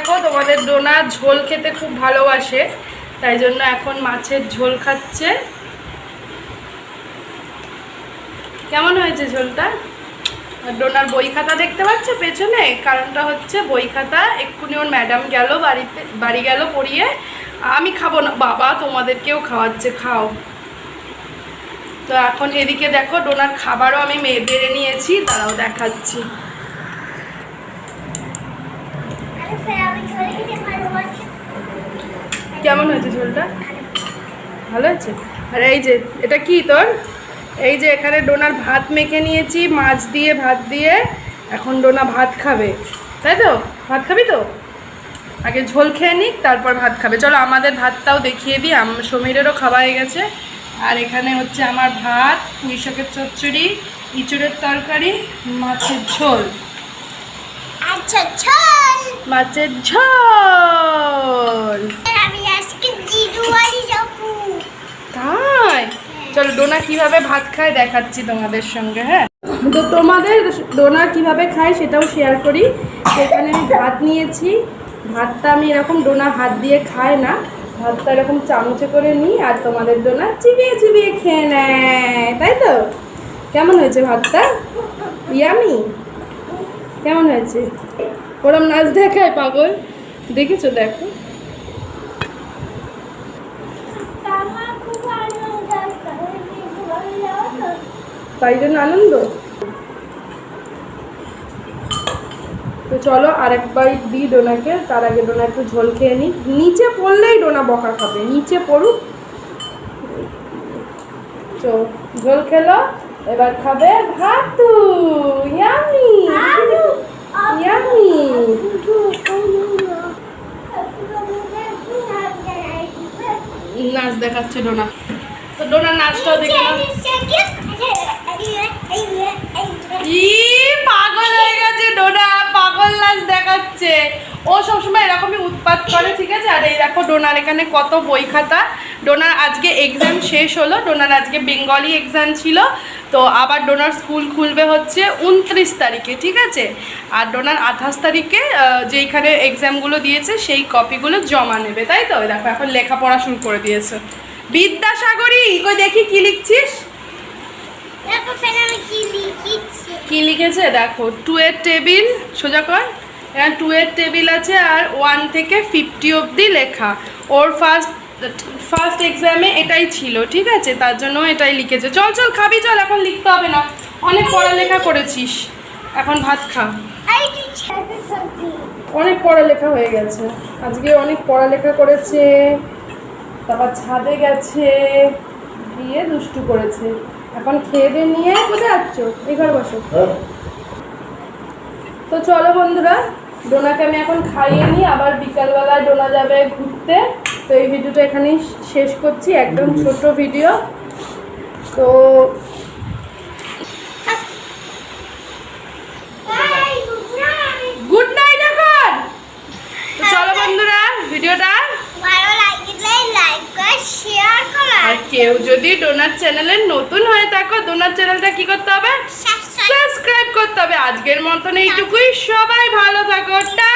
দেখো তোমাদের ডোনা ঝোল খেতে খুব ভালোবাসে, তাই জন্য এখন মাছের ঝোল খাচ্ছে। কেমন হয়েছে ঝোলটা? ডোনার বই খাতা দেখতে পাচ্ছ পেছনে? কারণটা হচ্ছে বই খাতা, এক্ষুনি ওর ম্যাডাম গেল বাড়িতে, বাড়ি গেল পড়িয়ে, আমি খাব না, বাবা তোমাদেরকেও খাওয়াচ্ছে, খাও। তো এখন এদিকে দেখো ডোনার খাবারও আমি বেড়ে নিয়েছি, তারাও দেখাচ্ছি। কেমন হয়েছে ঝোলটা? ভালো হয়েছে? আর এই যে, এটা কি তোর? এই যে এখানে ডোনার ভাত মেখে নিয়েছি, মাছ দিয়ে, ভাত দিয়ে, এখন ডোনা ভাত খাবে। তাই তো? ভাত খাবি তো? আগে ঝোল খেয়ে নিক, তারপর ভাত খাবে। চলো আমাদের ভাতটাও দেখিয়ে দিই সমীরেরও খাওয়া হয়ে গেছে। আর এখানে হচ্ছে আমার ভাত পুঁই চচ্চড়ি, ইঁচড়ের তরকারি, মাছের ঝোল। আচ্ছা মাছের ঝোল। তাই? চলো ডোনা কীভাবে ভাত খায় দেখাচ্ছি তোমাদের সঙ্গে হ্যাঁ? তো তোমাদের ডোনা কীভাবে খায় সেটাও শেয়ার করি। সেখানে আমি ভাত নিয়েছি। ভাতটা আমি এরকম ডোনা হাত দিয়ে খায় না। ভাতটা এরকম চামচে করে নিই আর তোমাদের ডোনা চিবিয়ে চিবিয়ে খেয়ে নেয়। তাই তো? কেমন হয়েছে ভাতটা? ইয়ামি? কেমন হয়েছে? ওরম নাচ দেখায়, পাগল। দেখেছ, দেখো। তো। তাই জন্য আনন্দ? তো চলো, আরেকবার দিই ডোনাকে। তার আগে ডোনা একটু ঝোল খেয়ে নিই নিচে পড়লেই ডোনা বকা খাবে। নিচে পড়ুক। চো, ঝোল খেলো। এবার খাবে ভাতু। ইয়ামি জিজু, কোনো না। একটু আমাদের একটু হাত দেয়। নাচ দেখাচ্ছে ডোনা তো ডোনা নাচটাও দেখে ই, পাগল হয়ে গেছে ডোনা, পাগল নাচ দেখাচ্ছে। ও সবসময় এরকমই উৎপাত করে, ঠিক আছে? আর এই দেখো ডোনার এখানে কত বই খাতা। ডোনার আজকে এক্সাম শেষ হলো ডোনার আজকে বেঙ্গলি এক্সাম ছিল তো আবার ডোনার স্কুল খুলবে হচ্ছে উনত্রিশ তারিখে ঠিক আছে? আর ডোনার আঠাশ তারিখে যেইখানে এক্সামগুলো দিয়েছে সেই কপিগুলো জমা নেবে তাই তো? দেখো এখন লেখাপড়া শুরু করে দিয়েছে। বিদ্যাসাগরী কই দেখি কি লিখছিস? কি লিখেছে? দেখো টু এর টেবিল সোজা কর। এখানে টু এর টেবিল আছে আর ওয়ান থেকে ফিফটি অবধি লেখা। ওর ফার্স্ট ফার্স্ট এক্সামে এটাই ছিল ঠিক আছে? তার জন্য এটাই লিখেছে। চল চল খাবি চল এখন লিখতে হবে না। অনেক পড়ালেখা করেছিস। এখন ভাত খা। অনেক পড়ালেখা হয়ে গেছে। আজকে অনেক পড়ালেখা করেছে। তারপর ছাদে গেছে। গিয়ে দুষ্টু করেছে। এখন খেয়ে দিয়ে নিয়ে কোথায় যাচ্ছ? এখানে বসো। তো চলো বন্ধুরা ডোনাকে আমি এখন খাইয়ে নিই আবার বিকালবেলায় ডোনা যাবে ঘুরতে। তো এই ভিডিওটা এখানেই শেষ করছি একদম ছোট ভিডিও। তো গুড নাইট এখন! তো চলো বন্ধুরা ভিডিওটা। ভালো লাগলে লাইক কর শেয়ার করো আর কেউ যদি ডোনার চ্যানেলে নতুন হয়ে থাকো ডোনার চ্যানেলটা কি করতে হবে? আজকের মতন এইটুকুই। সবাই ভালো থাকো। টা